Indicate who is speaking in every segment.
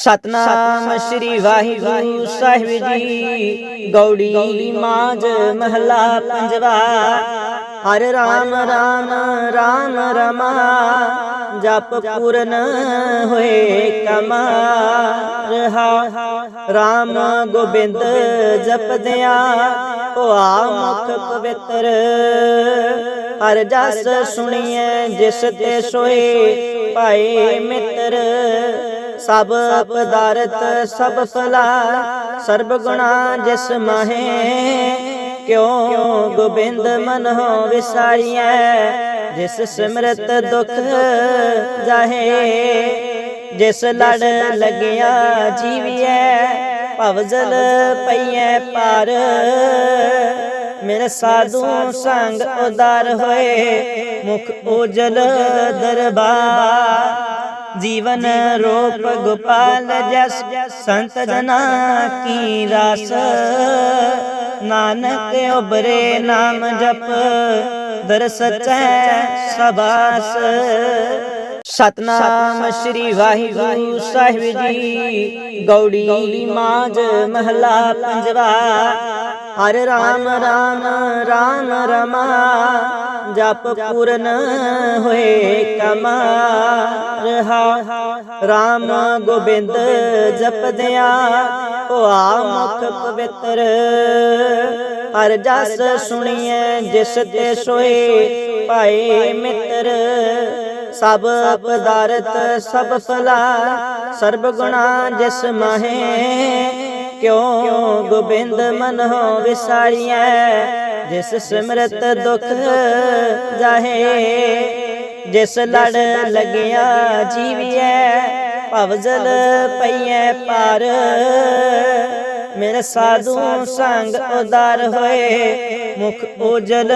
Speaker 1: ਸਤਨਾਮ ਸ੍ਰੀ ਵਾਹਿਗੁਰੂ ਸਾਹਿਬ ਜੀ। ਗੌੜੀ ਮਾਝ ਮਹਲਾ ਪੰਜਵਾ। ਹਰ ਰਾਮ ਰਾਮ ਰਾਮ ਰਮਾ, ਜਪ ਪੂਰਨ ਹੋਏ ਕਮਾ। ਰਹਾ ਰਾਮ ਗੋਬਿੰਦ ਜਪਦਿਆਂ ਹੋਆ ਮੁਖ ਪਵਿੱਤਰ। ਹਰ ਜਸ ਸੁਣੀਏ ਜਿਸ ਤੇ ਸੋਏ ਭਾਏ ਮਿੱਤਰ। ਸਭ ਪਦਾਰਥ, ਸਭ ਫਲਾ, ਸਰਬ ਗੁਣਾ ਜਿਸ ਮਾਹੇ। ਕਿਉ ਗੋਬਿੰਦ ਮਨ ਹੋ ਵਿਸਾਰੀਐ, ਜਿਸ ਸਿਮਰਤ ਦੁਖ ਜਾਹੇ। ਜਿਸ ਲੜ ਲਗਿਆ ਜੀਵੀਐ ਭਵਜਲ ਪਈਐ ਪਾਰ। ਮੇਰੇ ਸਾਧੂ ਸੰਗ ਉਦਾਰ ਹੋਏ, ਮੁਖ ਉਜਲ ਦਰਬਾਰ। ਜੀਵਨ ਰੂਪ ਗੋਪਾਲ ਜਸ ਸੰਤ ਜਨਾ ਕੀ ਰਾਸ। ਨਾਨਕ ਉਬਰੇ ਨਾਮ ਜਪ ਦਰ ਸਚੈ ਸਬਾਸ ਸਤਨਾਮ ਸ੍ਰੀ ਵਾਹਿਗੁਰੂ ਸਾਹਿਬ ਜੀ। ਗੌੜੀ ਮਾਝ ਮਹਲਾ ਪੰਜਵਾ। ਹਰ ਰਾਮ ਰਾਮ ਰਾਮ ਰਮਾ, ਜਪ ਪੂਰਨ ਹੋਏ ਕਮਾ। ਰਹਾ ਰਾਮ ਗੋਬਿੰਦ ਜਪਦਿਆਂ ਹੋਆ ਮੁਖ ਪਵਿੱਤਰ। ਹਰ ਜਸ ਸੁਣੀਏ ਜਿਸ ਤੇ ਸੋਏ, ਭਾਏ ਮਿੱਤਰ। ਸਭ ਪਦਾਰਥ ਸਭ ਭਲਾ, ਸਰਬ ਗੁਣਾ ਜਿਸ ਮਾਹੇ। ਕਿਉ ਗੋਬਿੰਦ ਮਨ ਹੋ ਵਿਸਾਰੀਐ, ਜਿਸ ਸਿਮਰਤ ਦੁਖ ਜਾਹੇ। ਜਿਸ ਲੜ ਲਗਿਆ ਜੀਵੀਐ ਭਵਜਲ ਪਈਐ ਪਾਰ। ਮੇਰੇ ਸਾਧੂ ਸੰਗ ਉਦਾਰ ਹੋਏ, ਮੁਖ ਉਜਲ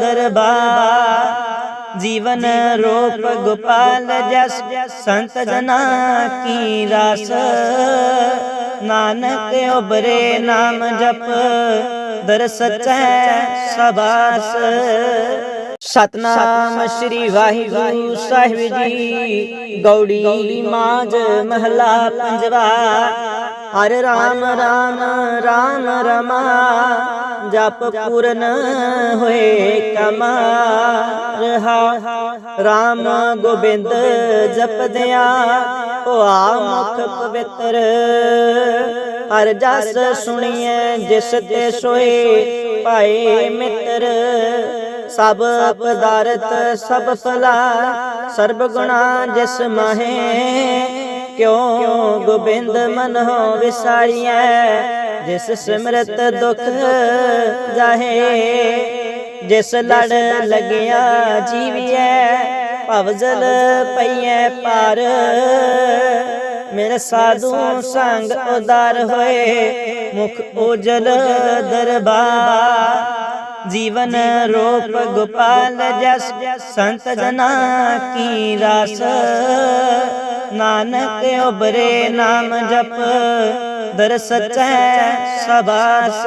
Speaker 1: ਦਰਬਾਰ। ਜੀਵਨ ਰੂਪ ਗੋਪਾਲ ਜਸ ਸੰਤ ਜਨਾ ਕੀ ਰਾਸ। ਨਾਨਕ ਉਬਰੇ ਨਾਮ ਜਪ ਦਰ ਸਚੈ ਸਬਾਸ ਸਤਨਾਮ ਸ੍ਰੀ ਵਾਹਿਗੁਰੂ ਸਾਹਿਬ ਜੀ। ਗੌੜੀ ਮਾਜ ਮਹਲਾ ਪੰਜਵਾ। ਹਰ ਰਾਮ ਰਾਮ ਰਾਮ ਰਮਾ, ਜਪ ਪੂਰਨ ਹੋਏ ਕਮਾ। ਰਹਾ ਰਾਮ ਗੋਬਿੰਦ ਜਪਦਿਆਂ ਹੋਆ ਮੁਖ ਪਵਿੱਤਰ। ਹਰ ਜਸ ਸੁਣੀਏ ਜਿਸ ਤੇ ਸੋਏ, ਭਾਏ ਮਿੱਤਰ। ਸਭ ਪਦਾਰਥ ਸਭ ਭਲਾ, ਸਰਬ ਗੁਣਾ ਜਿਸ ਮਾਹੇ। ਕਿਉ ਗੋਬਿੰਦ ਮਨ ਹੋ ਵਿਸਾਰੀਐ, ਜਿਸ ਸਿਮਰਤ ਦੁਖ ਜਾਹੇ। ਜਿਸ ਲੜ ਲਗਿਆ ਜੀਵੀਐ ਭਵਜਲ ਪਈਐ ਪਾਰ। ਮੇਰੇ ਸਾਧੂ ਸੰਗ ਉਦਾਰ ਹੋਏ, ਮੁਖ ਉਜਲ ਦਰਬਾਰ। ਜੀਵਨ ਰੂਪ ਗੋਪਾਲ ਜਸ ਸੰਤ ਜਨਾ ਕੀ ਰਾਸ। ਨਾਨਕ ਉਬਰੇ ਨਾਮ ਜਪ ਦਰ ਸਚੈ ਸਬਾਸ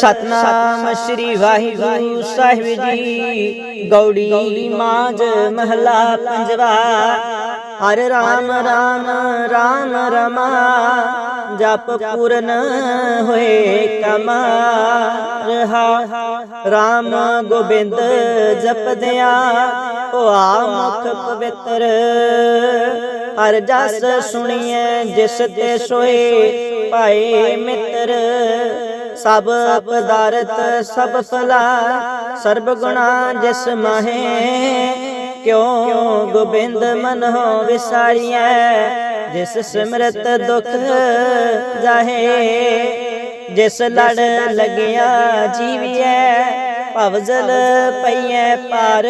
Speaker 1: ਸਤਨਾਮ ਸ੍ਰੀ ਵਾਹਿਗੁਰੂ ਸਾਹਿਬ ਜੀ। ਗੌੜੀ ਮਾਝ ਮਹਲਾ ਪੰਜਵਾ। ਹਰ ਰਾਮ ਰਾਮ ਰਾਮ ਰਮਾ, ਜਪ ਪੂਰਨ ਹੋਏ ਕਮਾ। ਰਹਾ, ਰਾਮ ਗੋਬਿੰਦ ਜਪਦਿਆਂ ਹੋਆ ਮੁਖ ਪਵਿੱਤਰ। ਹਰ ਜਸ ਸੁਣੀਏ ਜਿਸ ਤੇ ਸੋਏ ਭਾਏ ਮਿੱਤਰ। ਸਭ ਪਦਾਰਥ ਸਭ ਫਲਾ ਸਰਬ ਗੁਣਾ ਜਿਸ ਮਾਹੇ। ਕਿਉਂ ਗੋਬਿੰਦ ਮਨ ਹੋ ਵਿਸਾਰੀਐ ਜਿਸ ਸਿਮਰਤ ਦੁਖ ਜਾਹੇ, ਜਿਸ ਲੜ ਲਗਿਆ ਜੀਵੀਐ, ਭਵਜਲ ਪਈਐ ਪਾਰ।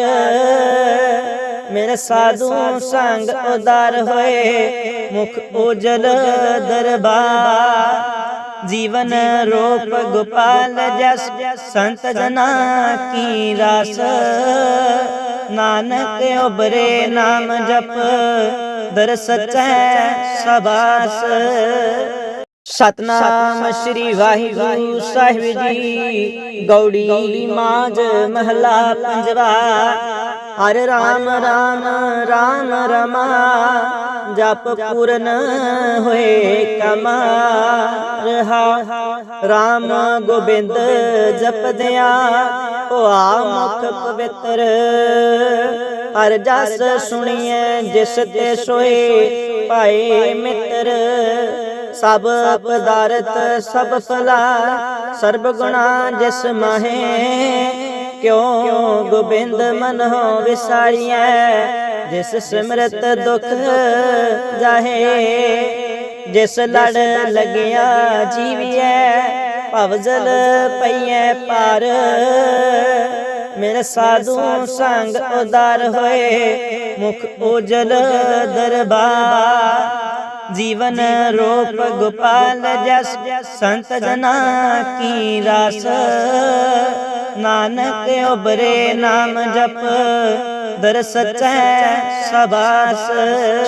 Speaker 1: ਮੇਰੇ ਸਾਧੂ ਸੰਗ ਉਦਾਰ ਹੋਏ, ਮੁਖ ਉਜਲ ਦਰਬਾਰ। ਜੀਵਨ ਰੂਪ ਗੋਪਾਲ ਜਸ, ਸੰਤ ਜਨਾ ਕੀ ਰਾਸ। ਨਾਨਕ ਉਬਰੇ ਨਾਮ ਜਪ, ਦਰ ਸਚੈ ਸਬਾਸ ਸਤਨਾਮ ਸ੍ਰੀ ਵਾਹਿਗੁਰੂ ਸਾਹਿਬ ਜੀ, ਗੌੜੀ ਮਾਝ ਮਹਲਾ ਪੰਜਵਾ। ਹਰ ਰਾਮ ਰਾਮ ਰਾਮ ਰਮਾ। ਜਪ ਪੂਰਨ ਹੋਏ ਕਮਾ ਰਹਾ RAM ਗੋਬਿੰਦ ਜਪਦਿਆਂ ਹੋਆ ਮੁਖ ਪਵਿੱਤਰ। ਹਰ ਜਸ ਸੁਣੀਏ ਜਿਸ ਤੇ ਸੋਏ ਭਾਏ ਮਿੱਤਰ। ਸਭ ਪਦਾਰਥ ਸਭ ਫਲਾ, ਸਰਬ ਗੁਣਾ ਜਿਸ ਮਾਹੇ। ਕਿਉ ਗੋਬਿੰਦ ਮਨ ਹੋ ਵਿਸਾਰੀਐ ਜਿਸ ਸਿਮਰਤ ਦੁਖ ਜਾਹੇ ਜਿਸ ਲੜ ਲਗਿਆ ਜੀਵੀਐ ਭਵਜਲ ਪਈਐ ਪਾਰ ਮੇਰੇ ਸਾਧੂ ਸੰਗ ਉਦਾਰ ਹੋਏ ਮੁਖ ਉਜਲ ਦਰਬਾਰ ਜੀਵਨ ਰੂਪ ਗੋਪਾਲ ਜਸ ਸੰਤ ਜਨਾ ਕੀ ਰਾਸ। ਨਾਨਕ ਉਬਰੇ ਨਾਮ ਜਪ। ਦਰ ਸਚੈ ਸਬਾਸ।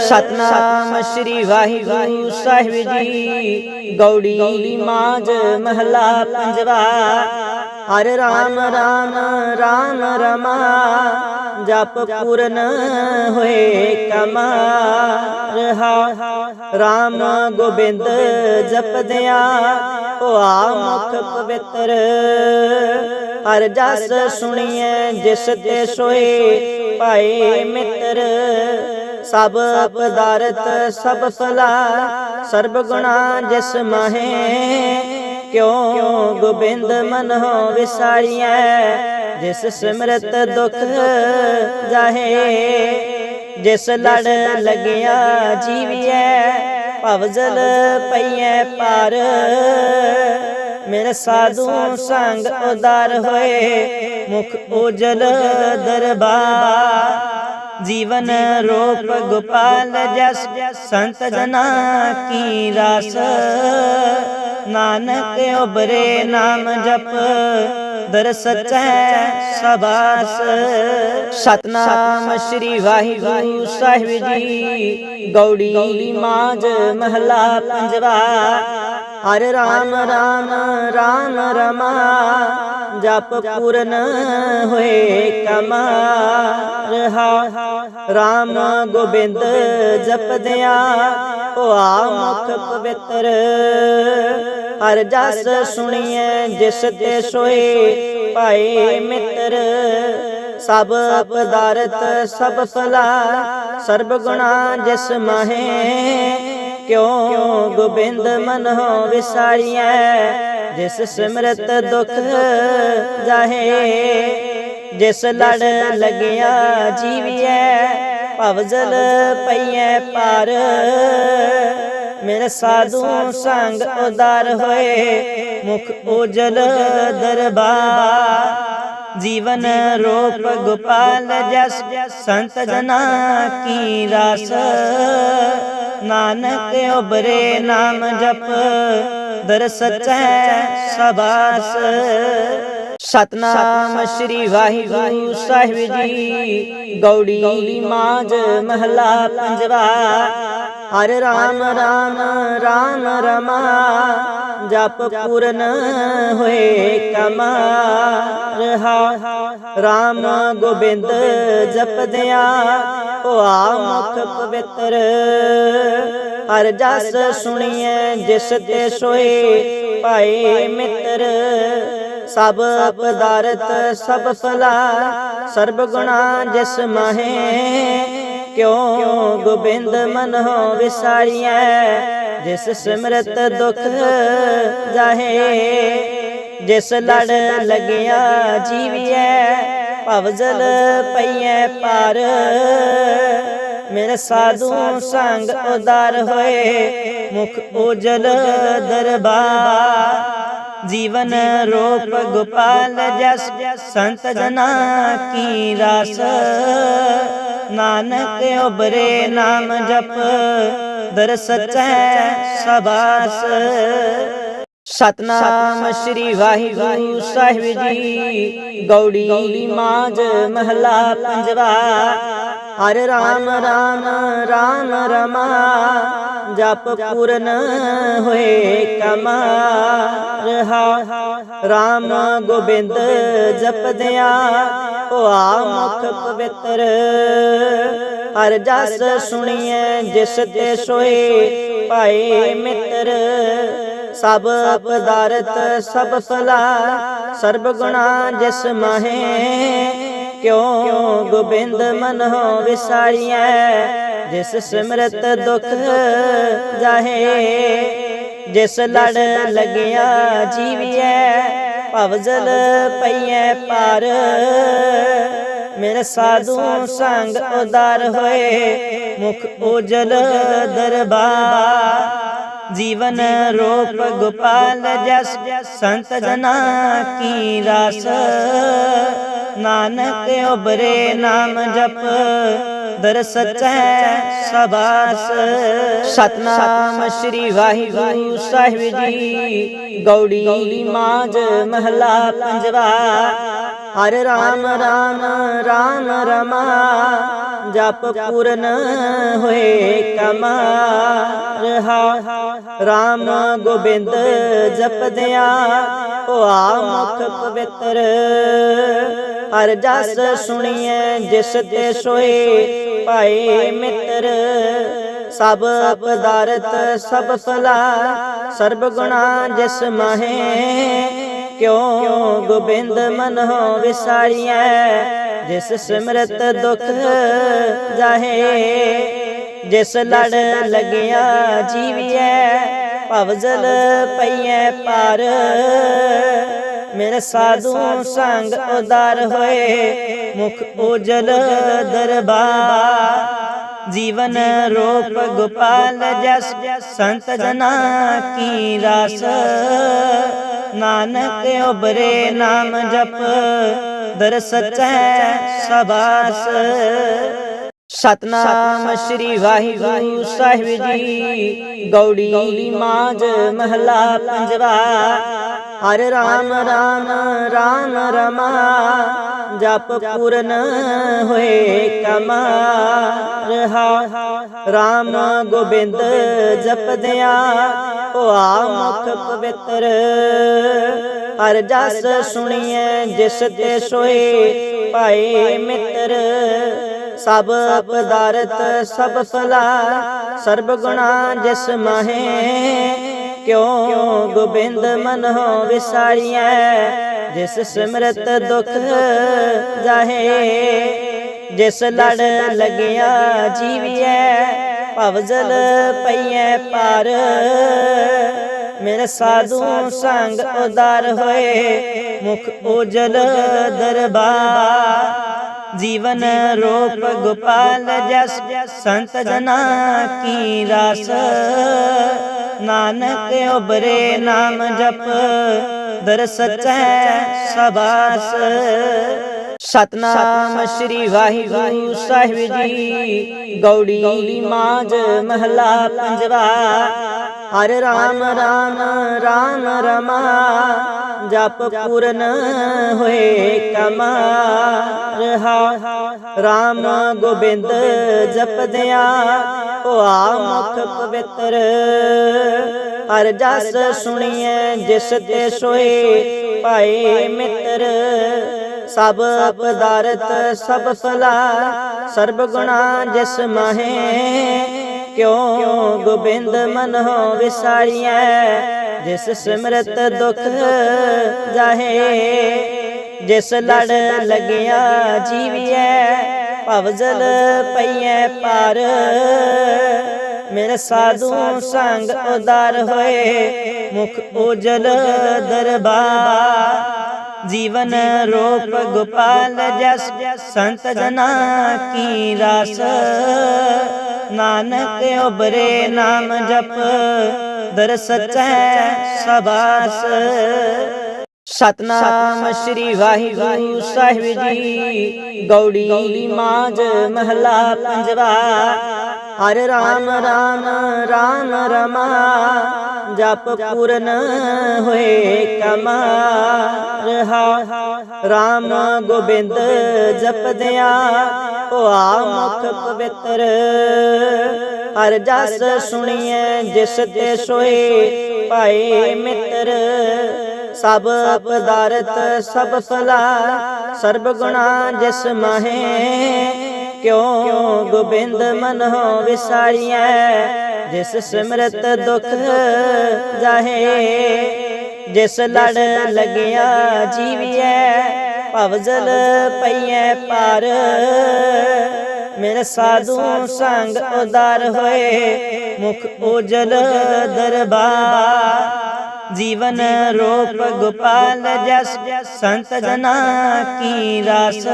Speaker 1: ਸਤਨਾਮ ਸ੍ਰੀ ਵਾਹਿਗੁਰੂ ਸਾਹਿਬ ਜੀ। ਗੌੜੀ ਮਾਜ ਮਹਲਾ ਪੰਜਵਾ। ਹਰ ਰਾਮ ਰਾਮ ਰਾਮ, ਰਮਾ। ਜਪ ਪੂਰਨ ਹੋਏ ਕਮਾ। ਰਹਾ, ਰਾਮ ਗੋਬਿੰਦ ਜਪਦਿਆਂ ਹੋਆ ਮੁਖ ਪਵਿੱਤਰ। ਹਰ ਜਸ ਸੁਣੀਏ ਜਿਸ ਤੇ ਸੋਏ ਭਾਏ ਮਿੱਤਰ। ਸਭ ਪਦਾਰਥ ਸਭ ਫਲਾ ਸਰਬ ਗੁਣਾ ਜਿਸ ਮਹੇ ਕਿਉਂ ਗੋਬਿੰਦ ਮਨ ਹੋ ਵਿਸਾਰੀਐ? ਜਿਸ ਸਿਮਰਤ ਦੁਖ ਜਾਹੇ, ਜਿਸ ਲੜ ਲਗਿਆ ਜੀਵੀਐ ਭਵਜਲ ਪਈਐ ਪਾਰ। ਮੇਰੇ ਸਾਧੂ ਸੰਗ ਉਦਾਰ ਹੋਏ, ਮੁਖ ਉਜਲ ਦਰਬਾਰ। ਜੀਵਨ ਰੂਪ ਗੋਪਾਲ ਜਸ, ਸੰਤ ਜਨਾ ਕੀ ਰਾਸ। ਨਾਨਕ ਉਬਰੇ ਨਾਮ ਜਪ। ਦਰ ਸਚੈ ਸਬਾਸ। ਸਤਨਾਮ ਸ੍ਰੀ ਵਾਹਿਗੁਰੂ ਸਾਹਿਬ ਜੀ। ਗੌੜੀ ਮਾਜ ਮਹਲਾ ਪੰਜਵਾ। ਹਰ ਰਾਮ ਰਾਮ ਰਾਮ ਰਮਾ। ਜਪ ਪੂਰਨ ਹੋਏ ਕਮਾ। ਰਹਾ। RAM ਗੋਬਿੰਦ ਜਪਦਿਆਂ ਹੋਆ ਮੁਖ ਪਵਿੱਤਰ। ਹਰ ਜਸ ਸੁਣੀਏ ਜਿਸ ਤੇ ਸੋਏ ਭਾਏ ਮਿੱਤਰ। ਸਭ ਪਦਾਰਥ ਸਭ ਫਲਾ ਸਰਬ ਗੁਣਾ ਜਿਸ ਮਾਹੇ। ਕਿਉ ਗੋਬਿੰਦ ਮਨ ਹੋ ਵਿਸਾਰੀਐ? ਜਿਸ ਸਿਮਰਤ ਦੁਖ ਜਾਹੇ। ਜਿਸ ਲੜ ਲਗਿਆ ਜੀਵੀਐ ਭਵਜਲ ਪਈਐ ਪਾਰ। ਮੇਰੇ ਸਾਧੂ ਸੰਗ ਉਦਾਰ ਹੋਏ, ਮੁਖ ਉਜਲ ਦਰਬਾਰ। ਜੀਵਨ ਰੂਪ ਗੋਪਾਲ ਜਸ, ਸੰਤ ਜਨਾ ਕੀ ਰਾਸ। ਨਾਨਕ ਉਬਰੇ ਨਾਮ ਜਪ, ਦਰ ਸਚੈ ਸਬਾਸ। ਸਤਨਾਮ ਸ੍ਰੀ ਵਾਹਿਗੁਰੂ ਸਾਹਿਬ ਜੀ। ਗੌੜੀ ਮਾਜ ਮਹਲਾ ਪੰਜਵਾ ਹਰ ਰਾਮ ਰਾਮ ਰਾਮ ਰਮਾ। ਜਪ ਪੂਰਨ ਹੋਏ ਕਮਾ। ਰਹਾ। RAM ਗੋਬਿੰਦ ਜਪਦਿਆਂ ਹੋਆ ਮੁਖ ਪਵਿੱਤਰ। ਹਰ ਜਸ ਸੁਣੀਏ ਜਿਸ ਤੇ ਸੋਏ ਭਾਏ ਮਿੱਤਰ। ਸਭ ਪਦਾਰਥ, ਸਭ ਫਲਾ, ਸਰਬ ਗੁਣਾ ਜਿਸ ਮਾਹੇ। ਕਿਉ ਗੋਬਿੰਦ ਮਨ ਹੋ ਵਿਸਾਰੀਐ, ਜਿਸ ਸਿਮਰਤ ਦੁਖ ਜਾਹੇ। ਜਿਸ ਲੜ ਲਗਿਆ ਜੀਵੀਐ ਭਵਜਲ ਪਈਐ ਪਾਰ। ਮੇਰੇ ਸਾਧੂ ਸੰਗ ਉਦਾਰ ਹੋਏ, ਮੁਖ ਉਜਲ ਦਰਬਾਰ। ਜੀਵਨ ਰੂਪ ਗੋਪਾਲ ਜਸ ਸੰਤ ਜਨਾ ਕੀ ਰਾਸ। ਨਾਨਕ ਉਬਰੇ ਨਾਮ ਜਪ ਦਰ ਸਚੈ ਸਬਾਸ ਸਤਨਾਮ ਸ੍ਰੀ ਵਾਹਿਗੁਰੂ ਸਾਹਿਬ ਜੀ। ਗੌੜੀ ਮਾਜ ਮਹਲਾ ਪੰਜਵਾ। ਹਰ ਰਾਮ ਰਾਮ ਰਾਮ ਰਮਾ, ਜਪ ਪੂਰਨ ਹੋਏ ਕਮਾ। ਰਹਾ RAM ਗੋਬਿੰਦ ਜਪਦਿਆਂ ਹੋਆ ਮੁਖ ਪਵਿੱਤਰ। ਹਰ ਜਸ ਸੁਣੀਐ, ਜਿਸ ਤੇ ਸੋਏ, ਭਾਏ ਮਿੱਤਰ। ਸਭ ਪਦਾਰਥ, ਸਭ ਭਲਾ ਸਰਬ ਗੁਣਾ ਜਿਸ ਮਾਹੇ। ਕਿਉ ਗੋਬਿੰਦ ਮਨ ਹੋ ਵਿਸਾਰੀਐ, ਜਿਸ ਸਿਮਰਤ ਦੁਖ ਜਾਹੇ। ਜਿਸ ਲੜ ਲਗਿਆ ਜੀਵੀਐ ਭਵਜਲ ਪਈਐ ਪਾਰ ਮੇਰੇ ਸਾਧੂ ਸੰਗ ਉਦਾਰ ਹੋਏ, ਮੁਖ ਉਜਲ ਦਰਬਾਰ। ਜੀਵਨ ਰੂਪ ਗੋਪਾਲ ਜਸ ਸੰਤ ਜਨਾ ਕੀ ਰਾਸ। ਨਾਨਕ ਉਬਰੇ ਨਾਮ ਜਪ ਦਰ ਸਚੈ ਸਬਾਸ। ਸਤਨਾਮ ਸ੍ਰੀ ਵਾਹਿਗੁਰੂ ਸਾਹਿਬ ਜੀ ਗੌੜੀ ਮਾਝ ਮਹਲਾ ਪੰਜਵਾ। ਹਰ ਰਾਮ ਰਾਮ ਰਾਮ ਰਮਾ ਜਪ ਪੂਰਨ ਹੋਏ ਕਮਾ ਰਹਾ। ਰਾਮ ਗੋਬਿੰਦ ਜਪਦਿਆ ਹੋਆ ਮੁਖ ਪਵਿੱਤਰ। ਹਰ ਜਸ ਸੁਣੀਐ, ਜਿਸ ਤੇ ਸੋਏ ਭਾਏ ਮਿੱਤਰ। ਸਭ ਪਦਾਰਥ ਸਭ ਫਲਾ ਸਰਬ ਗੁਣਾ ਜਿਸ ਮਾਹੇ। ਕਿਉ ਗੋਬਿੰਦ ਮਨ ਹੋ ਵਿਸਾਰੀਐ? ਜਿਸ ਸਿਮਰਤ ਦੁਖ ਜਾਹੇ, ਜਿਸ ਲੜ ਲਗਿਆ ਜੀਵੀਐ ਭਵਜਲ ਪਈਐ ਪਾਰ। ਮੇਰੇ ਸਾਧੂ ਸੰਗ ਉਦਾਰ ਹੋਏ, ਮੁਖ ਉਜਲ ਦਰਬਾਰ। ਜੀਵਨ ਰੂਪ ਗੋਪਾਲ ਜਸ, ਸੰਤ ਜਨਾ ਕੀ ਰਾਸ। ਨਾਨਕ ਉਬਰੇ ਨਾਮ ਜਪ, ਦਰ ਸਚੈ ਸਬਾਸ ਸਤਨਾਮ ਸ੍ਰੀ ਵਾਹਿਗੁਰੂ ਸਾਹਿਬ ਜੀ, ਗੌੜੀ ਮਾਝ ਮਹਲਾ ਪੰਜਵਾ। ਹਰ ਰਾਮ ਰਾਮ ਰਾਮ ਰਮਾ ਜਪ ਪੂਰਨ ਹੋਏ ਕਮਾ ਰਹਾ ਰਾਮ ਗੋਬਿੰਦ ਜਪਦਿਆ ਹੋਆ ਮੁਖ ਪਵਿੱਤਰ। ਹਰ ਜਸ ਸੁਣੀਐ, ਜਿਸ ਤੇ ਸੋਏ ਭਾਏ ਮਿੱਤਰ। ਸਭ ਪਦਾਰਥ ਸਭ ਫਲਾ, ਸਰਬ ਗੁਣਾ ਜਿਸ ਮਾਹੇ। ਕਿਉ ਗੋਬਿੰਦ ਮਨ ਹੋ ਵਿਸਾਰੀਐ ਜਿਸ ਸਿਮਰਤ ਦੁਖ ਜਾਹੇ, ਜਿਸ ਲੜ ਲਗਿਆ ਜੀਵੀਐ, ਭਵਜਲ ਪਈਐ ਪਾਰ। ਮੇਰੇ ਸਾਧੂ ਸੰਗ ਉਦਾਰ ਹੋਏ, ਮੁਖ ਉਜਲ ਦਰਬਾਰ। ਜੀਵਨ ਰੂਪ ਗੋਪਾਲ ਜਸ, ਸੰਤ ਜਨਾ ਕੀ ਰਾਸ। ਨਾਨਕ ਉਬਰੇ ਨਾਮ ਜਪ ਦਰ ਸਚੈ ਸਬਾਸ। ਸਤਨਾਮ ਸ੍ਰੀ ਵਾਹਿਗੁਰੂ ਸਾਹਿਬ ਜੀ ਗੌੜੀ ਮਾਝ ਮਹਲਾ ਪੰਜਵਾ। ਹਰ ਰਾਮ ਰਾਮ ਰਾਮ ਰਮਾ, ਜਪ ਪੂਰਨ ਹੋਏ ਕਮਾ। ਰਹਾ ਰਾਮ ਗੋਬਿੰਦ ਜਪਦਿਆ ਹੋਆ ਮੁਖ ਪਵਿੱਤਰ। ਹਰ ਜਸ ਸੁਣੀਐ, ਜਿਸ ਤੇ ਸੋਏ ਭਾਏ ਮਿੱਤਰ। ਸਭ ਪਦਾਰਥ ਸਭ ਫਲਾ ਸਰਬ ਗੁਣਾ ਜਿਸ ਮਾਹੇ। ਕਿਉਂ ਗੋਬਿੰਦ ਮਨ ਹੋ ਵਿਸਾਰੀਐ? ਜਿਸ ਸਿਮਰਤ ਦੁਖ ਜਾਹੇ, ਜਿਸ ਲੜ ਲਗਿਆ ਜੀਵੀਐ, ਭਵਜਲ ਪਈਐ ਪਾਰ। ਮੇਰੇ ਸਾਧੂ ਸੰਗ ਉਦਾਰ ਹੋਏ, ਮੁਖ ਉਜਲ ਦਰਬਾਰ। ਜੀਵਨ ਰੂਪ ਗੋਪਾਲ ਜਸ, ਸੰਤ ਜਨਾ ਕੀ ਰਾਸ। ਨਾਨਕ ਉਬਰੇ ਨਾਮ ਜਪ, ਦਰ ਸਚੈ ਸਬਾਸ। ਸਤਨਾਮ ਸ੍ਰੀ ਵਾਹਿਗੁਰੂ ਸਾਹਿਬ ਜੀ, ਗੌੜੀ ਮਾਝ ਮਹਲਾ ਪੰਜਵਾ। ਹਰ ਰਾਮ ਰਾਮ ਰਾਮ ਰਮਾ। ਜਪ ਪੂਰਨ ਹੋਏ ਕਮਾ। ਰਹਾ, ਰਾਮ ਗੋਬਿੰਦ ਜਪਦਿਆ ਹੋਆ ਮੁਖ ਪਵਿੱਤਰ। ਹਰ ਜਸ ਸੁਣੀਐ, ਜਿਸ ਤੇ ਸੋਏ ਭਾਏ ਮਿੱਤਰ। ਸਭ ਪਦਾਰਥ ਸਭ ਫਲਾ। ਸਰਬ ਗੁਣਾ ਜਿਸ ਮਹੇ ਕਿਉਂ ਗੋਬਿੰਦ ਮਨ ਹੋ ਵਿਸਾਰੀਐ? ਜਿਸ ਸਿਮਰਤ ਦੁਖ ਜਾਹੇ, ਜਿਸ ਲੜ ਲਗਿਆ ਜੀਵੀਐ ਭਵਜਲ ਪਈਐ ਪਾਰ। ਮੇਰੇ ਸਾਧੂ ਸੰਗ ਉਦਾਰ ਹੋਏ, ਮੁਖ ਉਜਲ ਦਰਬਾਰ। ਜੀਵਨ ਰੂਪ ਗੋਪਾਲ ਜਸ, ਸੰਤ ਜਨਾ ਕੀ ਰਾਸ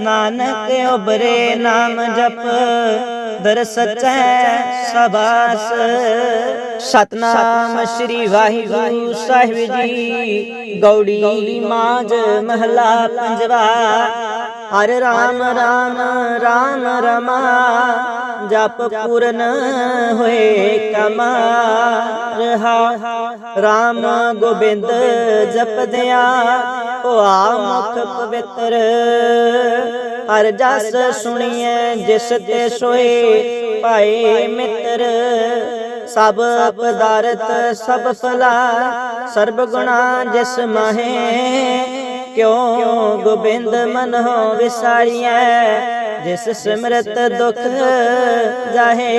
Speaker 1: ਨਾਨਕ ਉਬਰੇ ਨਾਮ ਜਪ। ਦਰ ਸਚੈ ਸਬਾਸ। ਸਤਨਾਮ ਸ੍ਰੀ ਵਾਹਿਗੁਰੂ ਸਾਹਿਬ ਜੀ। ਗੌੜੀ ਮਾਝ ਮਹਲਾ ਪੰਜਵਾ। ਹਰ ਰਾਮ ਰਾਮ ਰਾਮ ਰਮਾ, ਜਪ ਪੂਰਨ ਹੋਏ ਕਮਾ। ਰਹਾ, ਰਾਮ ਗੋਬਿੰਦ ਜਪਦਿਆਂ ਹੋਆ ਮੁਖ ਪਵਿੱਤਰ। ਹਰ ਜਸ ਸੁਣੀਐ, ਜਿਸ ਤੇ ਸੋਏ ਭਾਏ ਮਿੱਤਰ। ਸਭ ਪਦਾਰਥ ਸਭ ਫਲਾ, ਸਰਬ ਗੁਣਾ ਜਿਸ ਮਹੇ। ਕਿਉਂ ਗੋਬਿੰਦ ਮਨ ਹੋ ਵਿਸਾਰੀਐ? ਜਿਸ ਸਿਮਰਤ ਦੁਖ ਜਾਹੇ,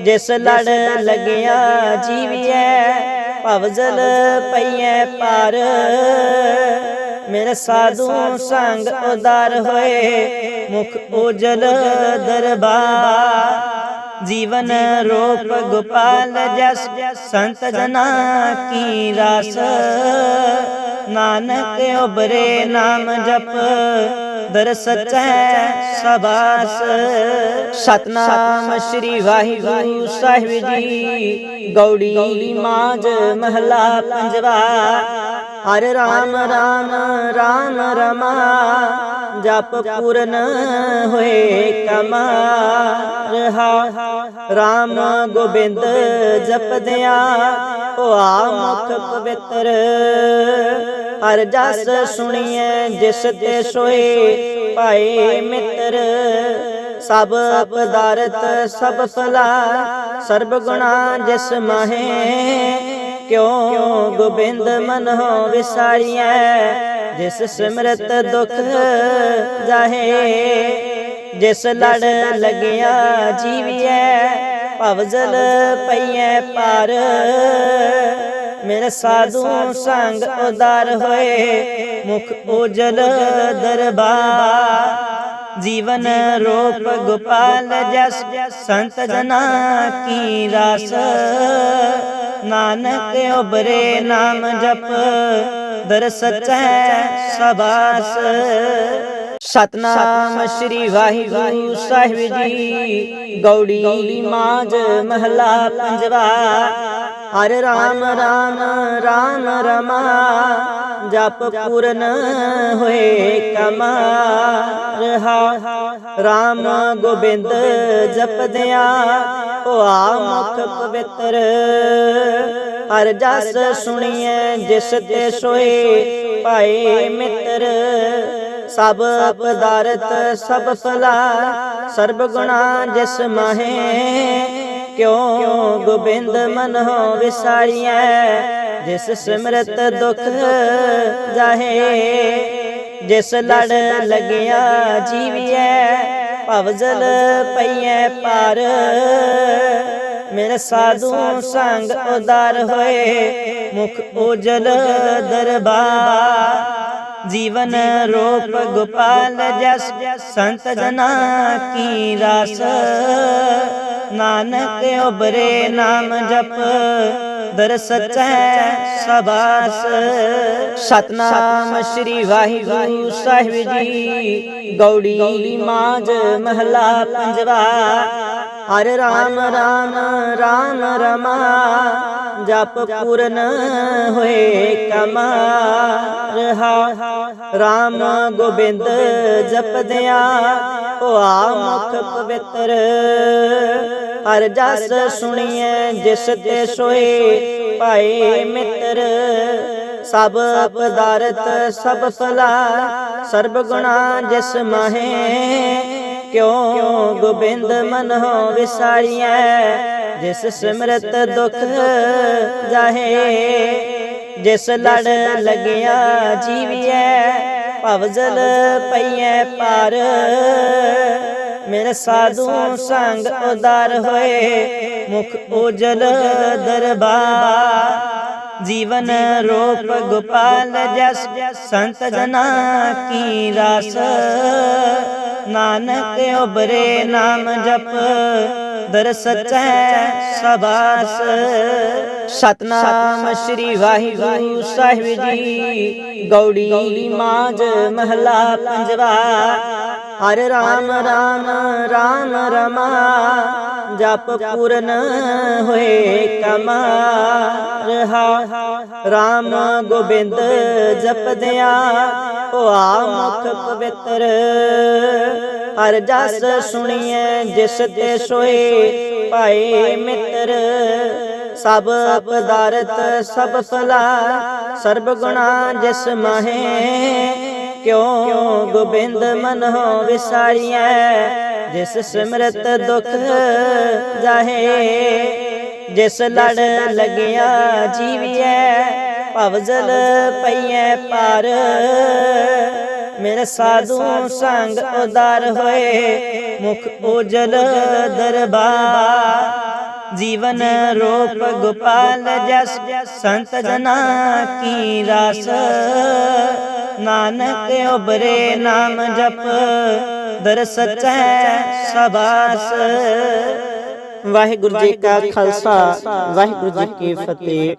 Speaker 1: ਜਿਸ ਲੜ ਲਗਿਆ ਜੀਵੀਐ ਭਵਜਲ ਪਈਐ ਪਾਰ। ਮੇਰੇ ਸਾਧੂ ਸੰਗ ਉਦਾਰ ਹੋਏ, ਮੁਖ ਉਜਲ ਦਰਬਾਰ। ਜੀਵਨ ਰੂਪ ਗੋਪਾਲ ਜਸ, ਸੰਤ ਜਨਾ ਕੀ ਰਾਸ। ਨਾਨਕ ਉਬਰੇ ਨਾਮ ਜਪ। ਦਰ ਸਚੈ ਸਬਾਸ। ਸਤਨਾਮ ਸ੍ਰੀ ਵਾਹਿਗੁਰੂ ਸਾਹਿਬ ਜੀ। ਗੌੜੀ ਮਾਝ ਮਹਲਾ ਪੰਜਵਾ। ਹਰ ਰਾਮ ਰਾਮ ਰਾਮ ਰਮਾ। ਜਪ ਪੂਰਨ ਹੋਏ ਕਮਾ ਰਹਾ। ਰਾਮ ਗੋਬਿੰਦ ਜਪਦਿਆਂ ਹੋਆ ਮੁਖ ਪਵਿੱਤਰ। ਹਰ ਜਸ ਸੁਣੀਐ, ਜਿਸ ਤੇ ਸੋਏ ਭਾਏ ਮਿੱਤਰ। ਸਭ ਪਦਾਰਥ ਸਭ ਫਲਾ ਸਰਬ ਗੁਣਾ ਜਿਸ ਮਾਹੇ। ਕਿਉ ਗੋਬਿੰਦ ਮਨ ਹੋ ਵਿਸਾਰੀਐ? ਜਿਸ ਸਿਮਰਤ ਦੁਖ ਜਾਹੇ ਜਿਸ ਲੜ ਲਗਿਆ ਜੀਵੀਐ ਭਵਜਲ ਪਈਐ ਪਾਰ ਮੇਰੇ ਸਾਧੂ ਸੰਗ ਉਦਾਰ ਹੋਏ ਮੁਖ ਉਜਲ ਦਰਬਾਰ। ਜੀਵਨ ਰੂਪ ਗੋਪਾਲ ਜਸ ਸੰਤ ਜਨਾ ਕੀ ਰਾਸ ਨਾਨਕ ਉਬਰੇ ਨਾਮ ਜਪ। ਦਰ ਸਚੈ ਸਬਾਸ। ਸਤਨਾਮ ਸ੍ਰੀ ਵਾਹਿਗੁਰੂ ਸਾਹਿਬ ਜੀ। ਗੌੜੀ ਮਾਝ ਮਹਲਾ ਪੰਜਵਾ। ਹਰ ਰਾਮ ਰਾਮ ਰਾਮ ਰਮਾ। ਜਪ ਪੂਰਨ ਹੋਏ ਕਮਾ ਰਹਾ ਰਾਮ ਗੋਬਿੰਦ ਜਪਦਿਆਂ ਹੋਆ ਮੁਖ ਪਵਿੱਤਰ। ਹਰ ਜਸ ਸੁਣੀਐ, ਜਿਸ ਤੇ ਸੋਏ ਭਾਏ ਮਿੱਤਰ। ਸਭ ਪਦਾਰਥ ਸਭ ਫਲਾ ਸਰਬ ਗੁਣਾ ਜਿਸ ਮਾਹੇ। ਕਿਉ ਗੋਬਿੰਦ ਮਨ ਹੋ ਵਿਸਾਰੀਐ? ਜਿਸ ਸਿਮਰਤ ਦੁਖ ਜਾਹੇ, ਜਿਸ ਲੜ ਲਗਿਆ ਜੀਵੀਐ, ਭਵਜਲ ਪਈਐ ਪਾਰ ਮੇਰੇ ਸਾਧੂ ਸੰਗ ਉਦਾਰ ਹੋਏ, ਮੁਖ ਉਜਲ ਦਰਬਾਰ। ਜੀਵਨ ਰੂਪ ਗੋਪਾਲ ਜਸ, ਸੰਤ ਜਨਾ ਕੀ ਰਾਸ। ਨਾਨਕ ਉਬਰੇ ਨਾਮ ਜਪ ਦਰ ਸਚੈ ਸਬਾਸ ਸਤਨਾਮ ਸ੍ਰੀ ਵਾਹਿਗੁਰੂ ਸਾਹਿਬ ਜੀ, ਗੌੜੀ ਮਾਝ ਮਹਲਾ ਪੰਜਵਾ। ਹਰ ਰਾਮ ਰਾਮ ਰਾਮ ਰਮਾ, ਜਪ ਪੂਰਨ ਹੋਏ ਕਮਾ। ਰਹਾ ਰਾਮ ਗੋਬਿੰਦ ਜਪਦਿਆਂ ਹੋਆ ਮੁਖ ਪਵਿੱਤਰ। ਹਰ ਜਸ ਸੁਣੀਐ, ਜਿਸ ਤੇ ਸੋਏ ਭਾਏ ਮਿੱਤਰ, ਸਭ ਪਦਾਰਥ, ਸਭ ਭਲਾ ਸਰਬ ਗੁਣਾ ਜਿਸ ਮਾਹੇ। ਕਿਉ ਗੋਬਿੰਦ ਮਨ ਹੋ ਵਿਸਾਰੀਐ, ਜਿਸ ਸਿਮਰਤ ਦੁਖ ਜਾਹੇ। ਜਿਸ ਲੜ ਲਗਿਆ ਜੀਵੀਐ ਭਵਜਲ ਪਈਐ ਪਾਰ। ਮੇਰੇ ਸਾਧੂ ਸੰਗ ਉਦਾਰ ਹੋਏ, ਮੁਖ ਉਜਲ ਦਰਬਾਰ। ਜੀਵਨ ਰੂਪ ਗੋਪਾਲ ਜਸ, ਸੰਤ ਜਨਾ ਕੀ ਰਾਸ। ਨਾਨਕ ਉਬਰੇ ਨਾਮ ਜਪ, ਦਰ ਸਚੈ ਸਬਾਸ। ਸਤਨਾਮ ਸ੍ਰੀ ਵਾਹਿਗੁਰੂ ਸਾਹਿਬ ਜੀ, ਗੌੜੀ ਮਾਝ ਮਹਲਾ ਪੰਜਵਾ। ਹਰ ਰਾਮ ਰਾਮ ਰਾਮ ਰਮਾ, ਜਪ ਪੂਰਨ ਹੋਏ ਕਮਾ। ਰਹਾ ਰਾਮ ਗੋਬਿੰਦ ਜਪਦਿਆਂ ਹੋਆ ਮੁਖ ਪਵਿੱਤਰ। ਹਰ ਜਸ ਸੁਣੀਐ, ਜਿਸ ਤੇ ਸੋਏ ਭਾਏ ਮਿੱਤਰ। ਸਭ ਪਦਾਰਥ ਸਭ ਫਲਾ ਸਰਬ ਗੁਣਾ ਜਿਸ ਮਹੇ। ਕਿਉਂ ਗੋਬਿੰਦ ਮਨ ਹੋ ਵਿਸਾਰੀਐ? ਜਿਸ ਸਿਮਰਤ ਦੁਖ ਜਾਹੇ, ਜਿਸ ਲੜ ਲਗਿਆ ਜੀਵੀਐ ਭਵਜਲ ਪਈਐ ਪਾਰ। ਮੇਰੇ ਸਾਧੂ ਸੰਗ ਉਦਾਰ ਹੋਏ, ਮੁਖ ਉਜਲ ਦਰਬਾਰ। ਜੀਵਨ ਰੂਪ ਗੋਪਾਲ ਜਸ ਸੰਤ ਜਨਾ ਕੀ ਰਾਸ। ਨਾਨਕ ਉਬਰੇ ਨਾਮ ਜਪ ਦਰ ਸਚੈ ਸਬਾਸ ਵਾਹਿਗੁਰੂ ਜੀ ਕਾ ਖਾਲਸਾ ਵਾਹਿਗੁਰੂ ਜੀ ਕੀ ਫਤਿਹ।